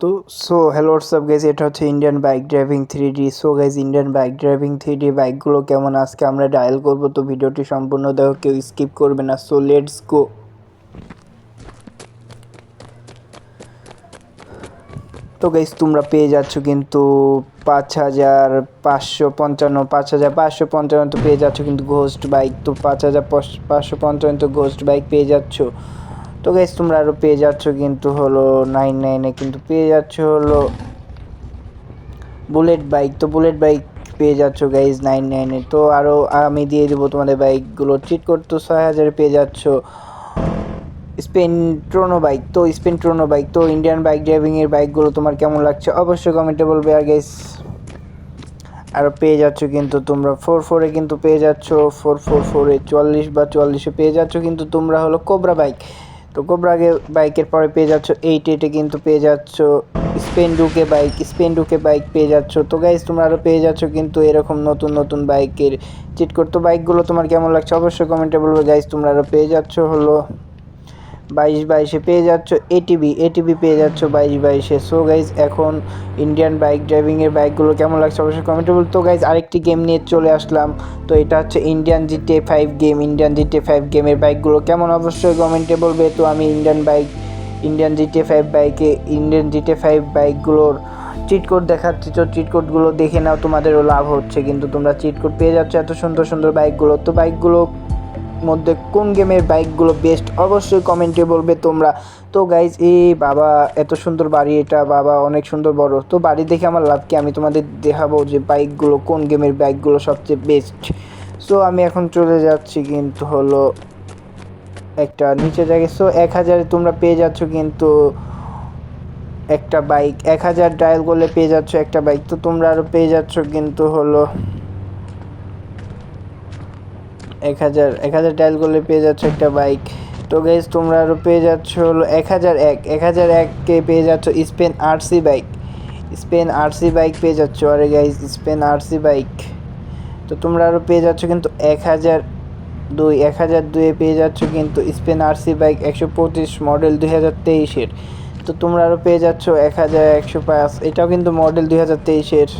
তো so hello WhatsApp guys এটা হচ্ছে Indian bike driving three D so guys Indian bike driving three D বাইকগুলো কেমন? আজকে আমরা ডায়াল করব, তো ভিডিওটি সম্পূর্ণ দেখো, কেউ স্কিপ করবে না। সো লেটস গো তো গাইজ তোমরা পেয়ে যাচ্ছ কিন্তু পাঁচ হাজার পাঁচশো পঞ্চান্ন, পাঁচ হাজার পাঁচশো পঞ্চান্ন তো পেয়ে যাচ্ছ কিন্তু ঘোস্ট বাইক তো, পাঁচ হাজার পাঁচশো পঞ্চান্ন তো ঘোস্ট বাইক পেয়ে যাচ্ছ। তো গাইজ তোমরা আরও পেয়ে যাচ্ছ কিন্তু হলো নাইন নাইনে কিন্তু পেয়ে যাচ্ছ হলো বুলেট বাইক তো বুলেট বাইক পেয়ে যাচ্ছ গাইজ নাইন নাইনে তো আরও আমি দিয়ে দেবো তোমাদের বাইকগুলো চিট করতো, ছয় হাজারে পেয়ে যাচ্ছ স্পেন ট্রোনো বাইক তো স্পেন ট্রোনো বাইক তো ইন্ডিয়ান বাইক ড্রাইভিংয়ের বাইকগুলো তোমার কেমন লাগছে অবশ্যই কমেন্টে বলবে। আর গাইস আরও পেয়ে যাচ্ছ কিন্তু তোমরা ফোর ফোরে কিন্তু পেয়ে যাচ্ছ। ফোর ফোর ফোরে চুয়াল্লিশ বা চুয়াল্লিশে পেয়ে যাচ্ছ কিন্তু তোমরা হলো কোবরা বাইক তো কোব্রাগে বাইকের পরে পেয়ে যাচ্ছ এইট এইটে কিন্তু পেয়ে যাচ্ছ spawn Duke bike spawn Duke bike পেয়ে যাচ্ছ। তো গাইজ তোমরা আরও পেয়ে যাচ্ছ কিন্তু এরকম নতুন নতুন বাইকের চিট করতো বাইকগুলো তোমার কেমন লাগছে অবশ্যই কমেন্টে বলবে। গাইজ তোমরা আরও পেয়ে যাচ্ছ হলো বাইশ বাইশে পেয়ে যাচ্ছ এটিভি এটিভি পেয়ে যাচ্ছ বাইশ বাইশে। সো গাইজ এখন ইন্ডিয়ান বাইক ড্রাইভিংয়ের বাইকগুলো কেমন লাগছে অবশ্যই কমেন্টে বল। তো গাইজ আরেকটি গেম নিয়ে চলে আসলাম। তো এটা হচ্ছে Indian GTA five game Indian GTA five গেমের বাইকগুলো কেমন অবশ্যই কমেন্টে বলবে। তো আমি Indian bike Indian GTA five বাইকে ইন্ডিয়ান জিটে ফাইভ বাইকগুলোর চিট কোড দেখাচ্ছি। তো চিট কোডগুলো দেখে নাও, তোমাদেরও লাভ হচ্ছে। কিন্তু তোমরা চিট কোড পেয়ে যাচ্ছ এত সুন্দর সুন্দর বাইকগুলো তো বাইকগুলো মধ্যে কোন গেমের বাইকগুলো বেস্ট অবশ্যই কমেন্টে বলবে তোমরা। তো গাইজ এই বাবা, এত সুন্দর বাড়ি এটা, বাবা অনেক সুন্দর বড়। তো বাড়ি দেখে আমার লাভ কি? আমি তোমাদের দেখাবো যে বাইকগুলো, কোন গেমের বাইকগুলো সবচেয়ে বেস্ট সো আমি এখন চলে যাচ্ছি কিন্তু হলো একটা নিচে জায়গায়। সো এক হাজারে তোমরা পেয়ে যাচ্ছ কিন্তু একটা বাইক এক হাজার ডায়াল করলে পেয়ে যাচ্ছ একটা বাইক তো তোমরা আরও পেয়ে যাচ্ছ কিন্তু হলো এক হাজার এক হাজার ডায়াল করলে পেয়ে যাচ্ছ একটা বাইক তো গাইজ তোমরা আরও পেয়ে যাচ্ছ হলো এক হাজার এক এক হাজার এককে পেয়ে যাচ্ছ spawn RC bike spawn RC bike পেয়ে যাচ্ছ। আরে গাইজ স্পেন আরসি বাইক তো তোমরা আরও পেয়ে যাচ্ছ কিন্তু এক হাজার দুই, এক হাজার দুয়ে পেয়ে যাচ্ছ কিন্তু স্পেন আরসি বাইক একশো পঁচিশ মডেল দুই হাজার তেইশের। তো তোমরা আরও পেয়ে যাচ্ছ এক হাজার একশো পাঁচ, এটাও কিন্তু মডেল দুই হাজার তেইশের।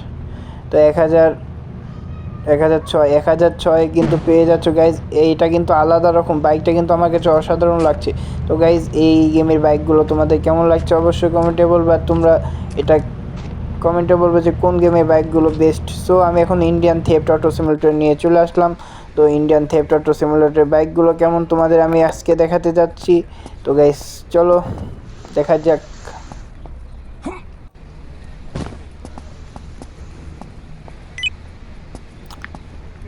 তো এক হাজার এক হাজার ছয়, এক হাজার ছয় কিন্তু পেয়ে যাচ্ছ গাইজ এইটা কিন্তু আলাদা রকম। বাইকটা কিন্তু আমার কাছে অসাধারণ লাগছে। তো গাইজ এই গেমের বাইকগুলো তোমাদের কেমন লাগছে অবশ্যই কমেন্টে বলবে তোমরা এটা কমেন্টে বলবে যে কোন গেমের বাইকগুলো বেস্ট সো আমি এখন ইন্ডিয়ান থেপ্ট অটো সিমুলেটর নিয়ে চলে আসলাম। তো ইন্ডিয়ান থেপ্ট অটো সিমুলেটর বাইকগুলো কেমন তোমাদের আমি আজকে দেখাতে যাচ্ছি। তো গাইজ চলো, দেখা যাক।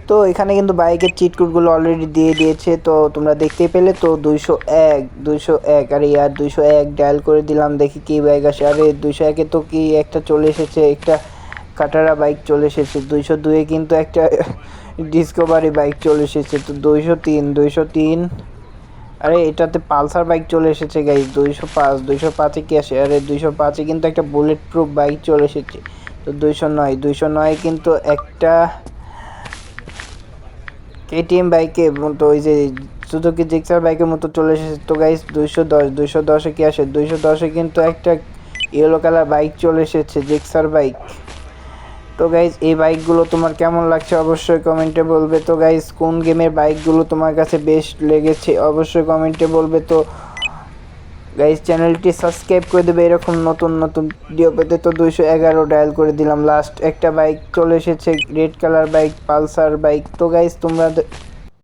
তো এখানে কিন্তু বাইকের চিট কোডগুলো অলরেডি দিয়ে দিয়েছে, তো তোমরা দেখতেই পেলে তো দুইশো এক দুইশো এক, আরে ইয়ার দুইশো এক ডায়াল করে দিলাম, দেখি কী বাইক আসে। আরে দুইশো একে তো কি একটা চলে এসেছে, একটা কাটারা বাইক চলে এসেছে, দুইশো দুয়ে কিন্তু একটা ডিসকভারি বাইক চলে এসেছে, তো দুইশো তিন দুইশো তিন, আরে এটাতে পালসার বাইক চলে এসেছে গাই দুইশো পাঁচ, দুইশো পাঁচে কি আসে? আরে দুইশো পাঁচে কিন্তু একটা বুলেট প্রুফ বাইক চলে এসেছে, তো দুইশো নয় দুইশো নয় কিন্তু একটা কেটিএম বাইকের মতো ওই যে সুজুকি জিক্সার বাইকের মতো চলে এসেছে। তো গাইস দুইশো দশ, দুইশো দশে কি আসে? দুইশো দশে কিন্তু একটা ইয়েলো কালার বাইক চলে এসেছে জিক্সার বাইক তো গাইজ এই বাইকগুলো তোমার কেমন লাগছে অবশ্যই কমেন্টে বলবে। তো গাইজ কোন গেমের বাইকগুলো তোমার কাছে বেস্ট লেগেছে অবশ্যই কমেন্টে বলবে। তো গাইজ চ্যানেলটি সাবস্ক্রাইব করে দেবে। এরকম নতুন নতুন ভিডিও পেতে তো দুইশো এগারো ডায়াল করে দিলাম। লাস্ট একটা বাইক চলে এসেছে red colour bike Pulsar bike তো গাইজ তোমরা